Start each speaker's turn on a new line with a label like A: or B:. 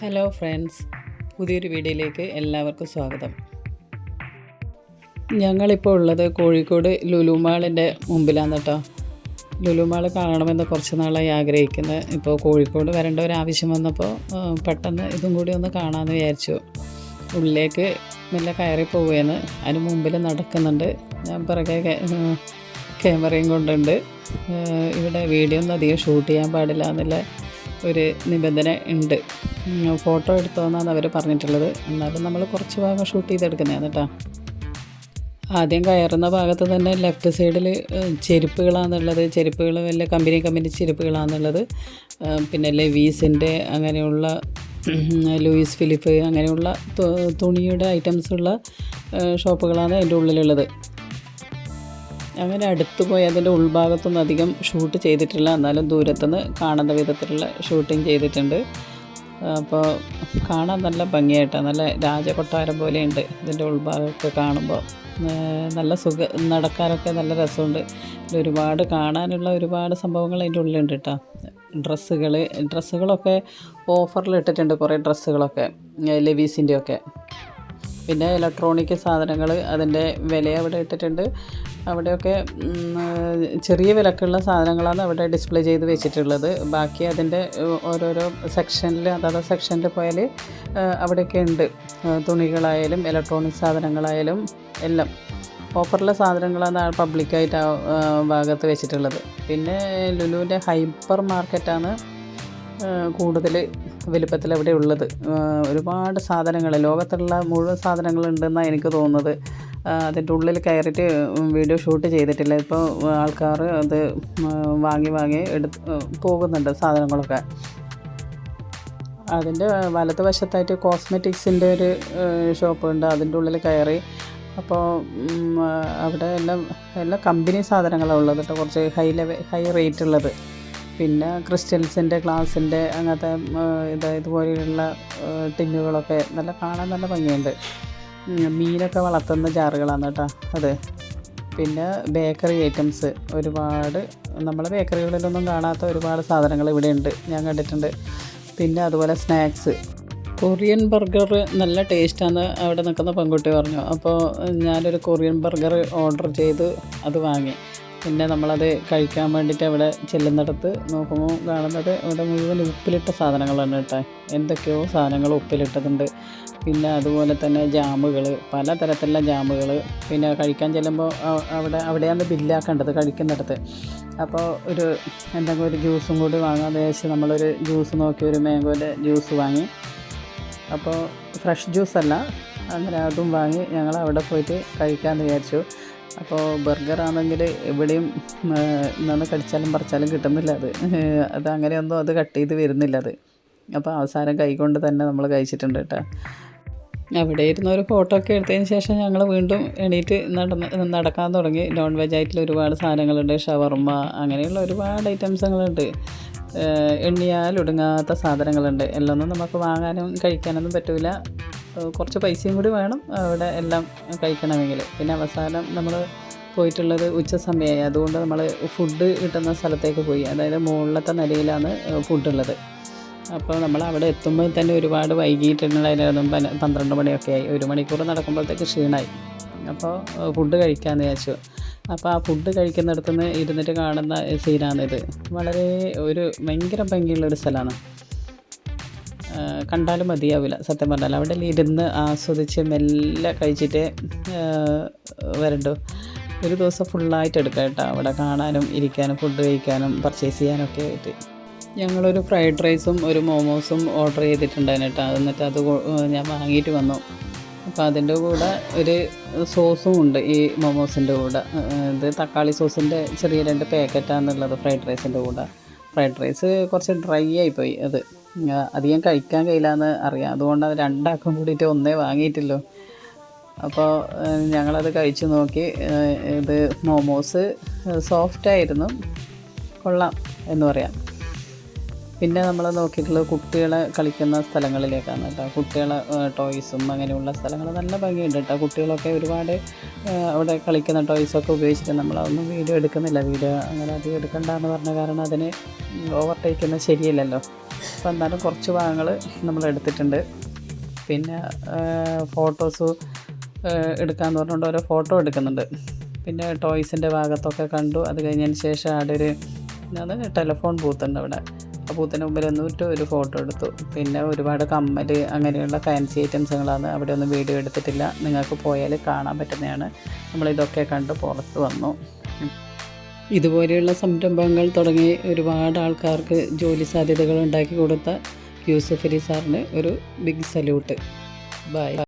A: Hello friends പുതിയൊരു വീഡിയോയിലേക്ക് എല്ലാവർക്കും സ്വാഗതം. ഞങ്ങളിപ്പോൾ ഉള്ളത് കോഴിക്കോട് ലുലുമാളിന്റെ മുമ്പിലാണ് കേട്ടോ. ലുലുമാൾ കാണണമെന്ന് കുറച്ച് നാളായി ആഗ്രഹിക്കുന്നത് ഇപ്പോൾ കോഴിക്കോട് വരേണ്ട ഒരു ആവശ്യം വന്നപ്പോൾ പെട്ടെന്ന് ഇതും കൂടി ഒന്ന് കാണാമെന്ന് വിചാരിച്ചു. ഉള്ളിലേക്ക് മെല്ലെ കയറി പോവുകയാണ്. അതിന് മുമ്പിൽ നടക്കുന്നുണ്ട്. ഞാൻ പിറകെ ക്യാമറയും കൊണ്ടുണ്ട്. ഇവിടെ വീഡിയോ ഒന്നും അധികം ഷൂട്ട് ചെയ്യാൻ പാടില്ല എന്നുള്ള ഒരു നിബന്ധന ഉണ്ട്. ഫോട്ടോ എടുത്തോന്നാണ് അവർ പറഞ്ഞിട്ടുള്ളത്. എന്നാലും നമ്മൾ കുറച്ച് ഭാഗം ഷൂട്ട് ചെയ്തെടുക്കുന്നതാണ് കേട്ടോ. ആദ്യം കയറുന്ന ഭാഗത്ത് തന്നെ ലെഫ്റ്റ് സൈഡിൽ ചെരുപ്പുകളാണെന്നുള്ളത് ചെരുപ്പുകൾ വല്ല കമ്പനി കമ്പനി ചെരുപ്പുകളാണെന്നുള്ളത് പിന്നെ ലെവീസിന്റെ അങ്ങനെയുള്ള ലൂയിസ് ഫിലിപ്പ് അങ്ങനെയുള്ള തുണിയുടെ തുണിയുടെ ഐറ്റംസുള്ള ഷോപ്പുകളാണ് അതിന്റെ ഉള്ളിലുള്ളത്. അങ്ങനെ അടുത്ത് പോയി അതിന്റെ ഉൾഭാഗത്തൊന്നും അധികം ഷൂട്ട് ചെയ്തിട്ടില്ല. എന്നാലും ദൂരത്തുനിന്ന് കാണുന്ന വിധത്തിലുള്ള ഷൂട്ടിംഗ് ചെയ്തിട്ടുണ്ട്. അപ്പോൾ കാണാൻ നല്ല ഭംഗിയായിട്ടാണ്. നല്ല രാജകൊട്ടാരം പോലെയുണ്ട് ഇതിന്റെ ഉൾഭാഗമൊക്കെ കാണുമ്പോൾ. നല്ല സുഖ നടക്കാനൊക്കെ നല്ല രസമുണ്ട്. ഒരുപാട് കാണാനുള്ള ഒരുപാട് സംഭവങ്ങൾ അതിന്റെ ഉള്ളിലുണ്ട് കേട്ടോ. ഡ്രസ്സുകൾ ഡ്രസ്സുകളൊക്കെ ഓഫറിൽ ഇട്ടിട്ടുണ്ട് കുറേ ഡ്രസ്സുകളൊക്കെ ലെവീസിന്റെയൊക്കെ. പിന്നെ ഇലക്ട്രോണിക് സാധനങ്ങൾ അതിന്റെ വില അവിടെ ഇട്ടിട്ടുണ്ട്. അവിടെയൊക്കെ ചെറിയ വിലക്കുള്ള സാധനങ്ങളാണ് അവിടെ ഡിസ്പ്ലേ ചെയ്ത് വെച്ചിട്ടുള്ളത്. ബാക്കി അതിന്റെ ഓരോരോ സെക്ഷനിൽ അതാത് സെക്ഷനിൽ പോയാൽ അവിടെയൊക്കെ ഉണ്ട്. തുണികളായാലും ഇലക്ട്രോണിക് സാധനങ്ങളായാലും എല്ലാം. ഓഫറിലെ സാധനങ്ങളാണ് പബ്ലിക്കായിട്ട് ആ ഭാഗത്ത് വെച്ചിട്ടുള്ളത്. പിന്നെ ലുലുവിന്റെ ഹൈപ്പർ മാർക്കറ്റാണ് കൂടുതൽ വലിപ്പത്തിൽ അവിടെ ഉള്ളത്. ഒരുപാട് സാധനങ്ങൾ ലോകത്തുള്ള മുഴുവൻ സാധനങ്ങളുണ്ടെന്നാണ് എനിക്ക് തോന്നുന്നത്. അതിന്റെ ഉള്ളിൽ കയറിയിട്ട് വീഡിയോ ഷൂട്ട് ചെയ്തിട്ടില്ല. ഇപ്പോൾ ആൾക്കാർ അത് വാങ്ങി വാങ്ങി എടുത്ത് പോകുന്നുണ്ട് സാധനങ്ങളൊക്കെ. അതിന്റെ വലത് വശത്തായിട്ട് കോസ്മെറ്റിക്സിന്റെ ഒരു ഷോപ്പ് ഉണ്ട്. അതിന്റെ ഉള്ളിൽ കയറി. അപ്പോൾ അവിടെ എല്ലാം എല്ലാം കമ്പനി സാധനങ്ങളാണ് ഉള്ളത് കേട്ടോ. കുറച്ച് ഹൈ ലെവൽ ഹൈ റേറ്റ് ഉള്ളത്. പിന്നെ ക്രിസ്റ്റൽസിന്റെ ഗ്ലാസിന്റെ അങ്ങനത്തെ ഇത് ഇതുപോലെയുള്ള ടിന്നുകളൊക്കെ നല്ല കാണാൻ നല്ല ഭംഗിയുണ്ട്. മീനൊക്കെ വളർത്തുന്ന ജാറുകളാണ് കേട്ടോ അത്. പിന്നെ ബേക്കറി ഐറ്റംസ് ഒരുപാട് നമ്മളെ ബേക്കറികളിലൊന്നും കാണാത്ത ഒരുപാട് സാധനങ്ങൾ ഇവിടെ ഉണ്ട് ഞാൻ കണ്ടിട്ടുണ്ട്. പിന്നെ അതുപോലെ സ്നാക്സ്. കൊറിയൻ ബർഗർ നല്ല ടേസ്റ്റാണ് അവിടെ നിൽക്കുന്ന പെൺകുട്ടി പറഞ്ഞു. അപ്പോൾ ഞാനൊരു കൊറിയൻ ബർഗർ ഓർഡർ ചെയ്ത് അത് വാങ്ങി. പിന്നെ നമ്മളത് കഴിക്കാൻ വേണ്ടിയിട്ട് അവിടെ ചെല്ലുന്നിടത്ത് നോക്കുമ്പോൾ കാണുന്നത് അവിടെ മുഴുവൻ ഉപ്പിലിട്ട സാധനങ്ങളാണ് കേട്ടോ. എന്തൊക്കെയോ സാധനങ്ങൾ ഉപ്പിലിട്ടതുണ്ട്. പിന്നെ അതുപോലെ തന്നെ ജാമുകൾ പലതരത്തിലുള്ള ജാമുകൾ. പിന്നെ കഴിക്കാൻ ചെല്ലുമ്പോൾ അവിടെ അവിടെയാണ് ബില്ലാക്കേണ്ടത് കഴിക്കുന്നിടത്ത്. അപ്പോൾ ഒരു എന്തെങ്കിലും ഒരു ജ്യൂസും കൂടി വാങ്ങാൻ വിചാരിച്ച് നമ്മളൊരു ജ്യൂസ് നോക്കി ഒരു മാംഗോന്റെ ജ്യൂസ് വാങ്ങി. അപ്പോൾ ഫ്രഷ് ജ്യൂസ് അല്ല അങ്ങനെ അതും വാങ്ങി ഞങ്ങൾ അവിടെ പോയിട്ട് കഴിക്കാമെന്ന് വിചാരിച്ചു. അപ്പോൾ ബർഗർ ആണെങ്കിൽ എവിടെയും നിന്ന് കടിച്ചാലും പറിച്ചാലും കിട്ടുന്നില്ല അത്. അത് അങ്ങനെയൊന്നും അത് കട്ട് ചെയ്ത് വരുന്നില്ല അത്. അപ്പോൾ അവസാനം കൈകൊണ്ട് തന്നെ നമ്മൾ കഴിച്ചിട്ടുണ്ട് കേട്ടോ. അവിടെ ഇരുന്ന് ഒരു ഫോട്ടോ ഒക്കെ എടുത്തതിന് ശേഷം ഞങ്ങൾ വീണ്ടും എണീറ്റ് നടന്ന് നടക്കാൻ തുടങ്ങി. നോൺ വെജ് ആയിട്ടുള്ള ഒരുപാട് സാധനങ്ങളുണ്ട്. ഷവർമ്മ അങ്ങനെയുള്ള ഒരുപാട് ഐറ്റംസുകളുണ്ട് എണ്ണിയാൽ ഒടുങ്ങാത്ത സാധനങ്ങളുണ്ട്. എല്ലാം ഒന്നും നമുക്ക് വാങ്ങാനും കഴിക്കാനൊന്നും പറ്റില്ല കുറച്ച് പൈസയും കൂടി വേണം അവിടെ എല്ലാം കഴിക്കണമെങ്കിൽ. പിന്നെ അവസാനം നമ്മൾ പോയിട്ടുള്ളത് ഉച്ച സമയമായി. അതുകൊണ്ട് നമ്മൾ ഫുഡ് കിട്ടുന്ന സ്ഥലത്തേക്ക് പോയി. അതായത് മുകളിലത്തെ നിലയിലാണ് ഫുഡുള്ളത് അപ്പോൾ നമ്മൾ അവിടെ എത്തുമ്പോൾ തന്നെ ഒരുപാട് വൈകിട്ടുണ്ടായിരുന്നു പന- പന്ത്രണ്ട് മണിയൊക്കെ ആയി. ഒരു മണിക്കൂർ നടക്കുമ്പോഴത്തേക്ക് ക്ഷീണമായി അപ്പോൾ ഫുഡ് കഴിക്കാമെന്ന് വിചാരിച്ചു. അപ്പോൾ ആ ഫുഡ് കഴിക്കുന്നിടത്തുനിന്ന് ഇരുന്നിട്ട് കാണുന്ന സീനാണിത് വളരെ ഒരു ഭയങ്കര ഭംഗിയുള്ള ഒരു സ്ഥലമാണ്. കണ്ടാലും മതിയാവില്ല. സത്യം പറഞ്ഞാൽ അവിടെ ഇരുന്ന് ആസ്വദിച്ച് മെല്ലെ കഴിച്ചിട്ട് വരണ്ടു. ഒരു ദിവസം ഫുള്ളായിട്ട് എടുക്കാം കേട്ടോ. അവിടെ കാണാനും ഇരിക്കാനും ഫുഡ് കഴിക്കാനും പർച്ചേസ് ചെയ്യാനൊക്കെ ആയിട്ട്. ഞങ്ങളൊരു ഫ്രൈഡ് റൈസും ഒരു മോമോസും ഓർഡർ ചെയ്തിട്ടുണ്ടായിരുന്നു കേട്ടോ. എന്നിട്ട് അത് ഞാൻ വാങ്ങിയിട്ട് വന്നു. അപ്പോൾ അതിന്റെ കൂടെ ഒരു സോസും ഉണ്ട് ഈ മോമോസിന്റെ കൂടെ. ഇത് തക്കാളി സോസിന്റെ ചെറിയ രണ്ട് പാക്കറ്റാണെന്നുള്ളത് ഫ്രൈഡ് റൈസിന്റെ കൂടെ. ഫ്രൈഡ് റൈസ് കുറച്ച് ഡ്രൈ ആയിപ്പോയി അത്. അധികം കഴിക്കാൻ കഴിയില്ലെന്ന് അറിയാം. അതുകൊണ്ട് അത് രണ്ടാക്കും കൂടിയിട്ട് ഒന്നേ വാങ്ങിയിട്ടില്ലോ അപ്പോൾ ഞങ്ങളത് കഴിച്ചു നോക്കി. ഇത് മോമോസ് സോഫ്റ്റായിരുന്നു. കൊള്ളാം എന്ന് പറയാം. പിന്നെ നമ്മൾ നോക്കിയിട്ടുള്ളത് കുട്ടികളെ കളിക്കുന്ന സ്ഥലങ്ങളിലേക്കാണ് കേട്ടോ. കുട്ടികളെ ടോയ്സും അങ്ങനെയുള്ള സ്ഥലങ്ങൾ നല്ല ഭംഗിയുണ്ട് കേട്ടോ. കുട്ടികളൊക്കെ ഒരുപാട് അവിടെ കളിക്കുന്ന ടോയ്സൊക്കെ ഉപയോഗിച്ചിട്ട് നമ്മളതൊന്നും വീഡിയോ എടുക്കുന്നില്ല. വീഡിയോ അങ്ങനെ അധികം എടുക്കണ്ടെന്ന് പറഞ്ഞ കാരണം അതിന് ഓവർടേക്ക് ചെയ്യുന്നത് ശരിയല്ലല്ലോ. അപ്പോൾ എന്നാലും കുറച്ച് ഭാഗങ്ങൾ നമ്മൾ എടുത്തിട്ടുണ്ട്. പിന്നെ ഫോട്ടോസ് എടുക്കാമെന്ന് പറഞ്ഞുകൊണ്ട് ഓരോ ഫോട്ടോ എടുക്കുന്നുണ്ട്. പിന്നെ ടോയ്സിന്റെ ഭാഗത്തൊക്കെ കണ്ടു. അത് കഴിഞ്ഞതിന് ശേഷം അവിടെ ഒരു ടെലിഫോൺ ബൂത്തുണ്ട് അവിടെ. പൂത്തിന്റെ മുമ്പിൽ നിന്നിട്ട് ഒരു ഫോട്ടോ എടുത്തു. പിന്നെ ഒരുപാട് കമ്മൽ അങ്ങനെയുള്ള ഫാൻസി ഐറ്റംസുകളാണ് അവിടെ ഒന്നും വീഡിയോ എടുത്തിട്ടില്ല. നിങ്ങൾക്ക് പോയാൽ കാണാൻ പറ്റുന്നതാണ്. നമ്മളിതൊക്കെ കണ്ട് പുറത്ത് വന്നു. ഇതുപോലെയുള്ള സംരംഭങ്ങൾ തുടങ്ങി ഒരുപാട് ആൾക്കാർക്ക് ജോലി സാധ്യതകൾ ഉണ്ടാക്കി കൊടുത്ത യൂസഫ് അലി സാറിന് ഒരു ബിഗ് സല്യൂട്ട് ബൈ